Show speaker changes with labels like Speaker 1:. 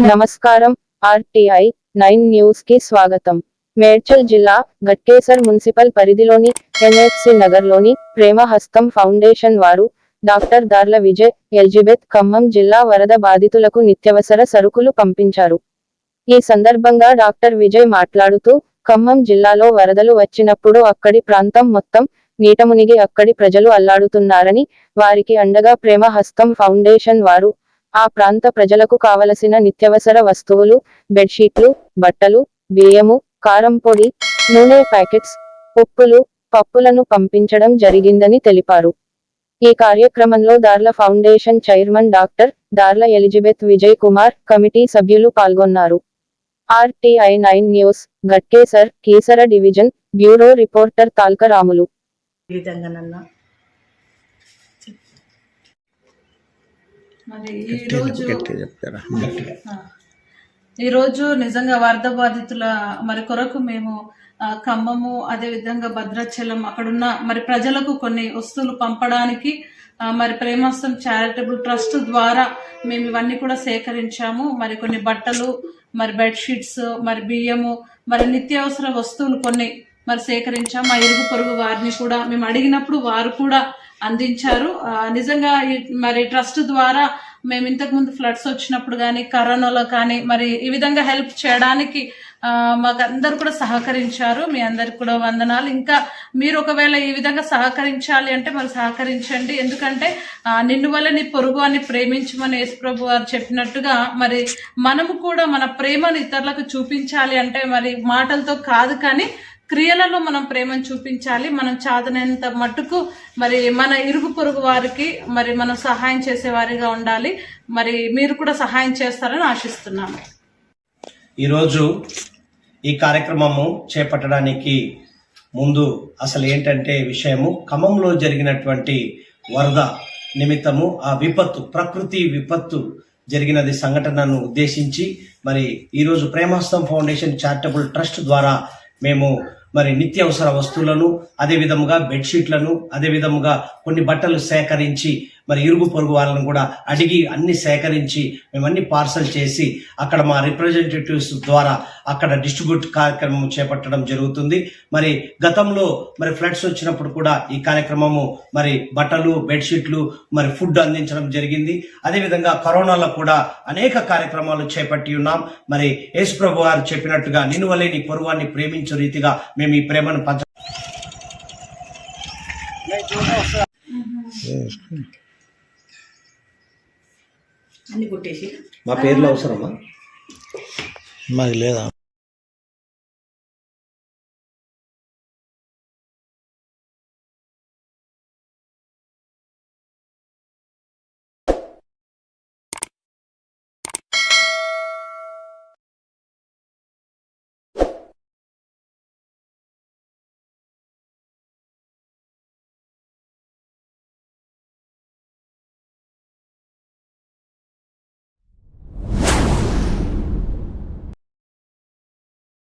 Speaker 1: నమస్కారం RTI nine న్యూస్కి స్వాగతం. మేడ్చల్ జిల్లా గట్కేసర్ మున్సిపల్ పరిధిలోని ఎన్ఎఫ్సి నగర్లోని ప్రేమ హస్తం ఫౌండేషన్ వారు డాక్టర్ దార్ల విజయ్ ఎల్జిబెత్ ఖమ్మం జిల్లా వరద బాధితులకు నిత్యవసర సరుకులు పంపించారు. ఈ సందర్భంగా డాక్టర్ విజయ్ మాట్లాడుతూ ఖమ్మం జిల్లాలో వరదలు వచ్చినప్పుడు అక్కడి ప్రాంతం మొత్తం నీటమునిగి అక్కడి ప్రజలు అల్లాడుతున్నారని వారికి అండగా ప్రేమ హస్తం ఫౌండేషన్ వారు ఆ ప్రాంత ప్రజలకు కావలసిన నిత్యవసర వస్తువులు బెడ్షీట్లు బట్టలు బియ్యము కారం పొడి నూనె ప్యాకెట్స్ ఉప్పులు పప్పులను పంపించడం జరిగిందని తెలిపారు. ఈ కార్యక్రమంలో Darla foundation chairman doctor Darla Elizabeth Vijay Kumar committee సభ్యులు పాల్గొన్నారు. RTI nine news Ghatkesar Keesara division bureau reporter Talkaramulu
Speaker 2: ఈ విధంగానన్నా
Speaker 3: మరి ఈరోజు
Speaker 4: చెప్తారా?
Speaker 3: ఆ, ఈరోజు నిజంగా వరద బాధితుల మరి కొరకు మేము ఆ, ఖమ్మము అదేవిధంగా భద్రాచలం అక్కడున్న మరి ప్రజలకు కొన్ని వస్తువులు పంపడానికి ఆ, మరి ప్రేమస్తం చారిటబుల్ ట్రస్ట్ ద్వారా మేము ఇవన్నీ కూడా సేకరించాము. మరి కొన్ని బట్టలు మరి బెడ్షీట్స్ మరి బియ్యము మరి నిత్యావసర వస్తువులు కొన్ని మరి సేకరించాం మా ఇరుగు పొరుగు వారిని కూడా మేము అడిగినప్పుడు వారు కూడా అందించారు. నిజంగా ఈ మరి ట్రస్ట్ ద్వారా మేము ఇంతకు ముందు ఫ్లడ్స్ వచ్చినప్పుడు కానీ కరోనాలో కానీ మరి ఈ విధంగా హెల్ప్ చేయడానికి మాకు అందరు కూడా సహకరించారు. మీ అందరికి కూడా వందనాలు. ఇంకా మీరు ఒకవేళ ఈ విధంగా సహకరించాలి అంటే మరి సహకరించండి. ఎందుకంటే నిన్ను వల్ల నీ పొరుగు అని ప్రేమించమని యేసుప్రభు వారు చెప్పినట్టుగా మరి మనము కూడా మన ప్రేమను ఇతరులకు చూపించాలి అంటే మరి మాటలతో కాదు కానీ క్రియలలో మనం ప్రేమను చూపించాలి. మనం చాదనంత మట్టుకు మరి మన ఇరుగు పొరుగు వారికి మరి మనం సహాయం చేసే వారిగా ఉండాలి. మరి మీరు కూడా సహాయం చేస్తారని ఆశిస్తున్నాము.
Speaker 5: ఈరోజు ఈ కార్యక్రమము చేపట్టడానికి ముందు అసలు ఏంటంటే విషయము ఖమ్మంలో జరిగినటువంటి వరద నిమిత్తము ఆ విపత్తు ప్రకృతి విపత్తు జరిగినది సంఘటనను ఉద్దేశించి మరి ఈరోజు ప్రేమహస్తం ఫౌండేషన్ చారిటబుల్ ట్రస్ట్ ద్వారా మేము మరి నిత్యావసర వస్తువులను అదే విధముగా బెడ్షీట్లను అదే విధముగా కొన్ని బట్టలు సేకరించి మరి ఇరుగు పొరుగు వాళ్ళని కూడా అడిగి అన్ని సేకరించి మేము అన్ని పార్సల్ చేసి అక్కడ మా రిప్రజెంటేటివ్స్ ద్వారా అక్కడ డిస్ట్రిబ్యూట్ కార్యక్రమం చేపట్టడం జరుగుతుంది. మరి గతంలో మరి ఫ్లడ్స్ వచ్చినప్పుడు కూడా ఈ కార్యక్రమము మరి బట్టలు బెడ్షీట్లు మరి ఫుడ్ అందించడం జరిగింది. అదేవిధంగా కరోనాలో కూడా అనేక కార్యక్రమాలు చేపట్టి ఉన్నాం. మరి యేసుప్రభు గారు చెప్పినట్టుగా నిన్ను వల్లే నీ పొరుగువాన్ని ప్రేమించే రీతిగా మేము ఈ ప్రేమను పంచ
Speaker 2: అన్ని కొట్టేసి.
Speaker 5: మా పేర్లు అవసరమా?
Speaker 4: మాకు లేదా?